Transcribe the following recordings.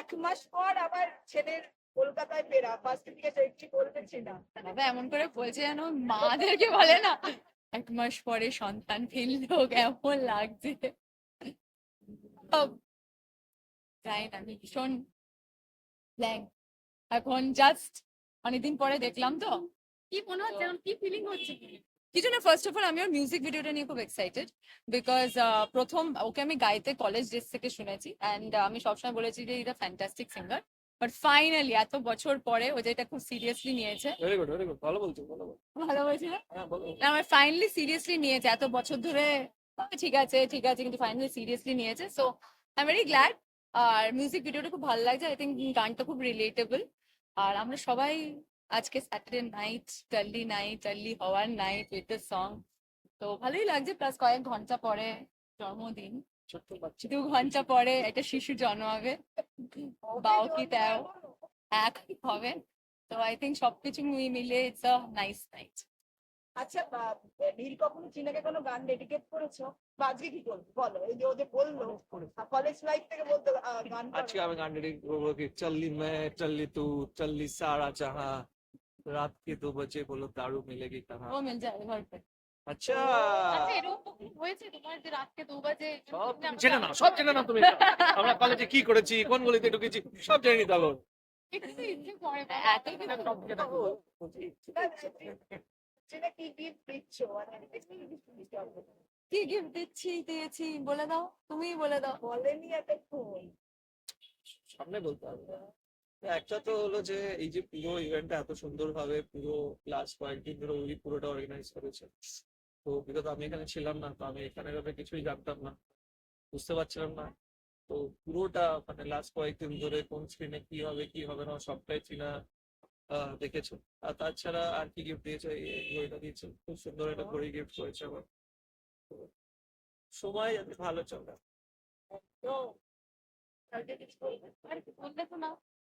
এক মাস পর আবার ছেলের কলকাতায় ফেরা। ফার্স্ট থেকে কি বলতেছি না বাবা এমন করে বলছে যেন মাদেরকে বলে না। এক মাস পরে সন্তান ফিরলো কেমন লাগছে। জানি না আমি ভীষণ blank। এখন জাস্ট অনেকদিন পরে দেখলাম তো। কি মনে হচ্ছে? এখন কি ফিলিং হচ্ছে? কিছু না ফার্স্ট অফ অল আমি ওর মিউজিক ভিডিওটা নিয়ে খুব এক্সাইটেড বিকজ প্রথম ওকে আমি গাইতে কলেজ ডেস থেকে শুনেছি অ্যান্ড আমি সবসময় বলেছি যে is fantastic singer but finally এত বছর পরে ও যেটা খুব সিরিয়াসলি নিয়েছে ভালো বলছো ভালো বলছি। না? হ্যাঁ না, আমার ফাইনালি সিরিয়াসলি নিয়েছে এত বছর ধরে ঠিক আছে ঠিক আছে কিন্তু ফাইনালি সিরিয়াসলি নিয়েছে so I am very glad R music ভিডিওটা খুব ভালো লাগছে আই থিঙ্ক গানটা খুব রিলেটেবল আর আমরা সবাই আজকে স্যাটারডে নাইট টার্লি নাইট টার্লি হওয়ার নাইট উইথ দ্য সং তো ভালোই লাগছে প্লাস কয়েক ঘণ্টা পরে জন্মদিন। ছোট্ট দু ঘণ্টা পরে একটা শিশু জন্ম হবে। বাও কি তেও এক হবে। তো আই থিঙ্ক সবকিছু মি- মিলে ইটস আ নাইস নাইট আচ্ছা বা- নীল কখনো চিনাকে কোনো গান ডেডিকেট করেছ? বা আজকে কি করব? বলো এই যে ও যে বলল কলেজ লাইফ থেকে বলতো গান আজকে আমি গান রেডি করব কি? চল্লি মে চল্লি তু চল্লি সারা জাহা। রাত के दो बजे बोलो दारू मिलेगी कहाँ ও মিল যাবে ঘর পে अच्छा আচ্ছা এরকম কখনো হয়েছে তোমার যে রাতকে দু বাজে সব তুমি জেনে নাও সব জেনে নাও তুমি আমরা কলেজে কি করেছি কোন গলিতে ঢুকেছি সব জেনে নিতে হবে একটু তো ইচ্ছে করে বাবা। এত কিছু সব জেনে নাও। চিনা কি গিফট দিচ্ছ মানে একটু gift দিতে হবে। কি গিফট দিচ্ছি দিয়েছি বলে দাও তুমিই বলে দাও বলেনি এতক্ষণ সামনে বলতে হবে একটা তো হলো যে এই যে পুরো ইভেন্টটা এত সুন্দর ভাবে পুরো লাস্ট কয়েকদিন ধরে উনি পুরোটা অর্গানাইজ করেছে। তো বিগত আমি এখানে ছিলাম না তো আমি এখানে ব্যাপারে কিছুই জানতাম না বুঝতে পারছিলাম না। তো পুরোটা মানে লাস্ট কয়েকদিন ধরে কোন স্ক্রিনে কি হবে কি হবে না সবটাই চিনা দেখেছ। আর তাছাড়া আর কি গিফট দিয়েছে ঘড়িটা দিয়েছে। খুব সুন্দর একটা ঘড়ি গিফট করেছে আমার। সময় যাতে ভালো চলে।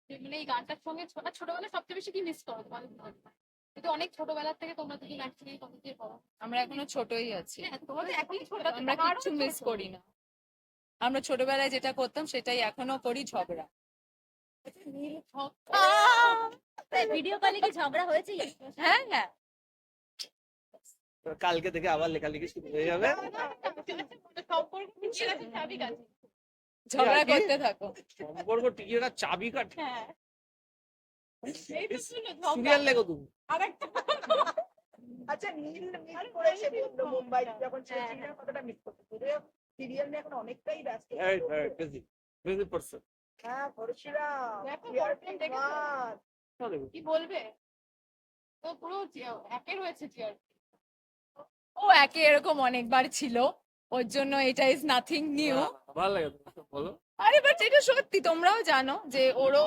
কিছু মানে এই গানটার সঙ্গে ছো- আর ছোটবেলায় সবচেয়ে বেশি কি মিস করো তোমাদের কিন্তু অনেক ছোটবেলা থেকে তোমরা একসঙ্গে আমরা এখনও ছোটই আছি হ্যাঁ তোমাদের এখনই ছোট আমরা কিচ্ছু মিস করি না আমরা ছোটবেলায় যেটা করতাম সেটাই এখনও করি ঝগড়া আচ্ছা, ভিডিও কলে কি ঝগড়া হয়েছে হ্যাঁ হ্যাঁ কালকে থেকে আবার লেখালেখি শুরু হয়ে যাবে সম্পর্ক পিছিয়ে গেছে চাবি কাছে ঝগড়া করতে থাকো। সম্পর্ক টিকিয়ে রাখার চাবি কাঠ হ্যাঁ। সিরিয়াল লেগো তুমি। আরেকটা আচ্ছা নীল মিস করেছে বলল মুম্বাই যখন সে হ্যাঁ, কতটা মিস করতে। সিরিয়াল নিয়ে এখন অনেকটাই ব্যস্ত। বিজি বিজি পারসন হ্যাঁ পরশুরা দেখো, boyfriend দেখেছ? কি বলবে? তো পুরো একে রয়েছে চেয়ার ও একে এরকম অনেকবার ছিল। ওর জন্য এটা ইজ নাথিং নিউ ভালো লাগে। বলো। আরে বাট এটা সত্যি তোমরাও জানো যে ওরও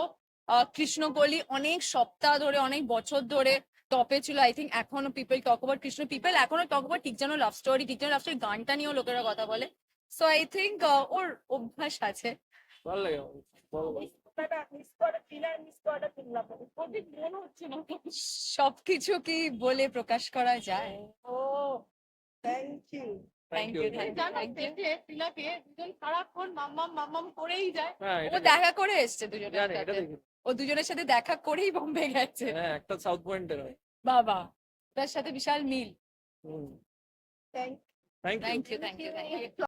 আহ, কৃষ্ণকলি অনেক সপ্তাহ ধরে অনেক বছর ধরে টপে ছিল। আই থিঙ্ক এখনও people talk over Krishna people এখনও টক ওভার ঠিক যেন লাভ স্টোরি ঠিক যেন লাভ স্টোরি গানটা নিয়েও লোকেরা কথা বলে। সো আই থিঙ্ক ওর অভ্যাস আছে। ভালো লাগে সবকিছু কি বলে প্রকাশ করা যায়? ও থ্যাংক ইউ ও দেখা। করে এসছে দুজনের সাথে। ও দুজনের সাথে দেখা করেই বম্বে গেছে। হ্যাঁ একটা সাউথ পয়েন্টের বাবা তার সাথে বিশাল মিল। Thank you thank you thank you